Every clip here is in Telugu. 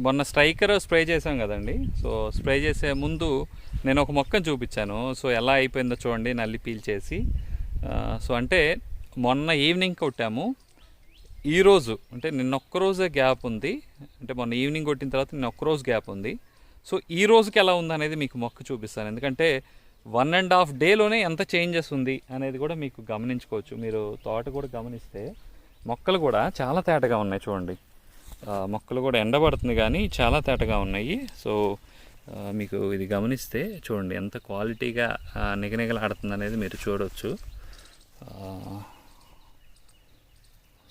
మొన్న స్ట్రైకర్ స్ప్రే చేసాం కదండి. సో స్ప్రే చేసే ముందు నేను ఒక మొక్కను చూపించాను. సో ఎలా అయిపోయిందో చూడండి నల్లి పీల్చేసి చేసి. సో అంటే మొన్న ఈవినింగ్ కొట్టాము. ఈరోజు అంటే నిన్న ఒక్కరోజే గ్యాప్ ఉంది. అంటే మొన్న ఈవినింగ్ కొట్టిన తర్వాత నిన్న ఒక్కరోజు గ్యాప్ ఉంది. సో ఈ రోజుకి ఎలా ఉందనేది మీకు మొక్క చూపిస్తాను. ఎందుకంటే వన్ అండ్ హాఫ్ డేలోనే ఎంత చేంజెస్ ఉంది అనేది కూడా మీకు గమనించుకోవచ్చు. మీరు తోట కూడా గమనిస్తే మొక్కలు కూడా చాలా తేటగా ఉన్నాయి చూడండి. మొక్కలు కూడా ఎండబడుతుంది కానీ చాలా తేటగా ఉన్నాయి. సో మీకు ఇది గమనిస్తే చూడండి ఎంత క్వాలిటీగా నిగనిగలాడుతుంది అనేది మీరు చూడవచ్చు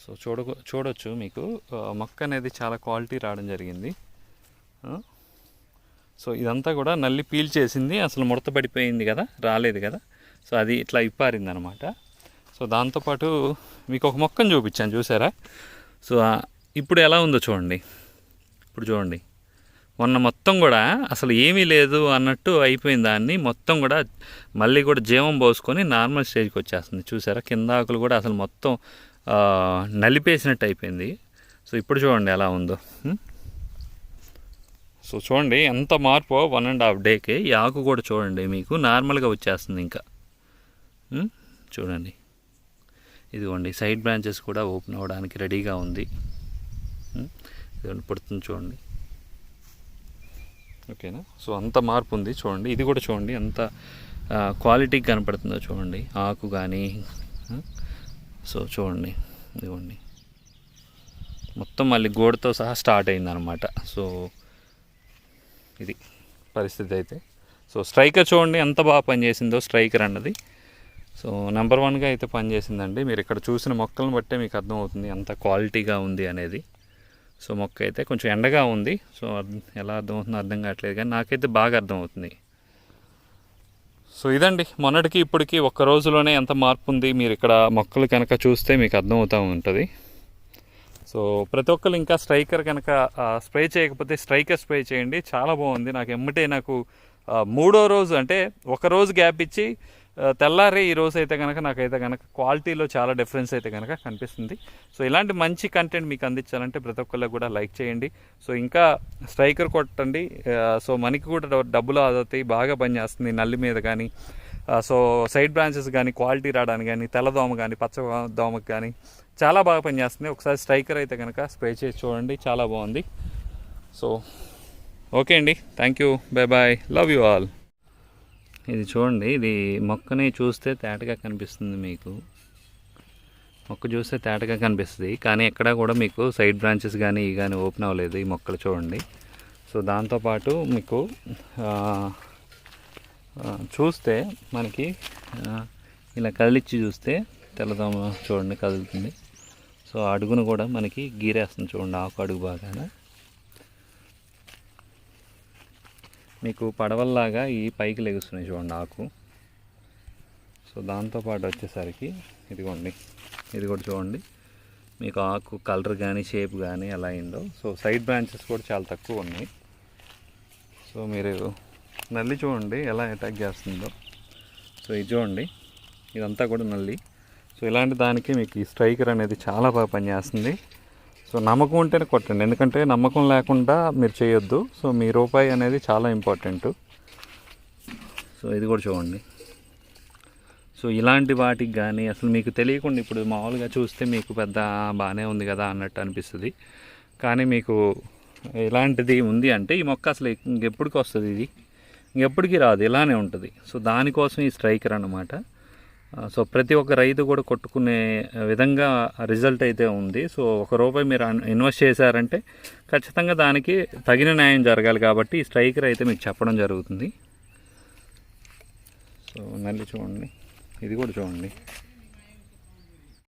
సో చూడ చూడవచ్చు మీకు. మొక్క అనేది చాలా క్వాలిటీ రావడం జరిగింది. సో ఇదంతా కూడా నల్లి పీల్ చేసింది అసలు ముడత పడిపోయింది కదా రాలేదు కదా. సో అది ఇట్లా ఇప్పారింది అనమాట సో దాంతోపాటు మీకు ఒక మొక్కను చూపించాను చూసారా? సో ఇప్పుడు ఎలా ఉందో చూడండి. ఇప్పుడు చూడండి. మొన్న మొత్తం కూడా అసలు ఏమీ లేదు అన్నట్టు అయిపోయిన దాన్ని మొత్తం కూడా మళ్ళీ కూడా జీవం పోసుకొని నార్మల్ స్టేజ్కి వచ్చేస్తుంది. చూసారా? కింద ఆకులు కూడా అసలు మొత్తం నలిపేసినట్టు అయిపోయింది. సో ఇప్పుడు చూడండి ఎలా ఉందో. సో చూడండి ఎంత మార్పు వన్ అండ్ హాఫ్ డేకి. ఈ ఆకు కూడా చూడండి మీకు నార్మల్గా వచ్చేస్తుంది ఇంకా. చూడండి. ఇదిగోండి సైడ్ బ్రాంచెస్ కూడా ఓపెన్ అవ్వడానికి రెడీగా ఉంది. ఉం? ఇదిగోండి చూడండి. ఓకేనా? సో అంత మార్పు ఉంది చూడండి. ఇది కూడా చూడండి ఎంత క్వాలిటీ కనపడుతుందో చూడండి. ఆకు కానీ సో చూడండి ఇదిగోండి. మొత్తం మళ్ళీ గోడతో సహా స్టార్ట్ అయిందనమాట సో ఇది పరిస్థితి అయితే. సో స్ట్రైకర్ చూడండి ఎంత బాగా పనిచేసిందో స్ట్రైకర్ అన్నది. సో నెంబర్ వన్గా అయితే పనిచేసిందండి. మీరు ఇక్కడ చూసిన మొక్కలను బట్టే మీకు అర్థమవుతుంది ఎంత క్వాలిటీగా ఉంది అనేది. సో మొక్క అయితే కొంచెం ఎండగా ఉంది. సో ఎలా అర్థమవుతుందో అర్థం కావట్లేదు కానీ నాకైతే బాగా అర్థమవుతుంది సో ఇదండి. మొన్నటికి ఇప్పటికి ఒక్క రోజులోనే ఎంత మార్పు ఉంది మీరు ఇక్కడ మొక్కలు కనుక చూస్తే మీకు అర్థమవుతూ ఉంటుంది. సో ప్రతి ఒక్కరు ఇంకా స్ట్రైకర్ కనుక స్ప్రే చేయకపోతే స్ట్రైకర్ స్ప్రే చేయండి. చాలా బాగుంది. నాకు ఎమ్మటే నాకు మూడో రోజు అంటే ఒక రోజు గ్యాప్ ఇచ్చి తెల్లారే ఈ రోజు అయితే కనుక నాకైతే కనుక క్వాలిటీలో చాలా డిఫరెన్స్ అయితే కనుక కనిపిస్తుంది. సో ఇలాంటి మంచి కంటెంట్ మీకు అందించాలంటే ప్రతి ఒక్కళ్ళకి కూడా లైక్ చేయండి. సో ఇంకా స్ట్రైకర్ కొట్టండి. సో మనకి కూడా డబ్బులు ఆదవుతాయి బాగా పనిచేస్తుంది నల్లి మీద కానీ. సో సైడ్ బ్రాంచెస్ కానీ క్వాలిటీ రావడానికి కానీ తెల్లదోమ కానీ పచ్చ దోమకి కానీ చాలా బాగా పనిచేస్తుంది ఒకసారి స్ట్రైకర్ అయితే కనుక స్ప్రే చేసి చూడండి చాలా బాగుంది. సో ఓకే అండి. Thank you bye. Bye love you all. ఇది చూడండి ఇది మొక్కని చూస్తే తేటగా కనిపిస్తుంది మీకు. మొక్క చూస్తే తేటగా కనిపిస్తుంది కానీ ఎక్కడా కూడా మీకు సైడ్ బ్రాంచెస్ కానీ ఇవి కానీ ఓపెన్ అవ్వలేదు ఈ మొక్కలు చూడండి. సో దాంతోపాటు మీకు చూస్తే మనకి ఇలా కదిలిచ్చి చూస్తే తెల్లదోమ చూడండి కదులుతుంది. సో అడుగును కూడా మనకి గీరేస్తుంది చూడండి ఆకు అడుగు బాగాన మీకు పడవల్లాగా ఈ పైకి లెగుస్తున్నాయి చూడండి ఆకు. సో దాంతోపాటు వచ్చేసరికి ఇదిగోండి ఇది కూడా చూడండి. మీకు ఆకు కలర్ కానీ షేప్ కానీ ఎలా అయిందో. సో సైడ్ బ్రాంచెస్ కూడా చాలా తక్కువ ఉన్నాయి. సో మీరు నల్లి చూడండి ఎలా అటాక్ చేస్తుందో. సో ఇది చూడండి ఇదంతా కూడా నల్లి. సో ఇలాంటి దానికి మీకు ఈ స్ట్రైకర్ అనేది చాలా బాగా పనిచేస్తుంది. సో నమ్మకం ఉంటేనే కొట్టండి. ఎందుకంటే నమ్మకం లేకుండా మీరు చేయొద్దు. సో మీ రూపాయి అనేది చాలా ఇంపార్టెంట్ సో ఇది కూడా చూడండి. సో ఇలాంటి వాటికి కానీ అసలు మీకు తెలియకుండా ఇప్పుడు మామూలుగా చూస్తే మీకు పెద్ద బాగానే ఉంది కదా అన్నట్టు అనిపిస్తుంది. కానీ మీకు ఇలాంటిది ఉంది అంటే ఈ మొక్క అసలు ఇంకెప్పటికి వస్తుంది ఇది? ఇంకెప్పటికీ రాదు. ఇలానే ఉంటుంది. సో దానికోసం ఈ స్ట్రైకర్ అన్నమాట. సో ప్రతి ఒక్క రైతు కూడా కొట్టుకునే విధంగా రిజల్ట్ అయితే ఉంది. సో ఒక రూపాయి మీరు ఇన్వెస్ట్ చేశారంటే ఖచ్చితంగా దానికి తగిన న్యాయం జరగాలి కాబట్టి ఈ స్ట్రైకర్ అయితే మీకు చెప్పడం జరుగుతుంది. సో నల్లి చూడండి. ఇది కూడా చూడండి.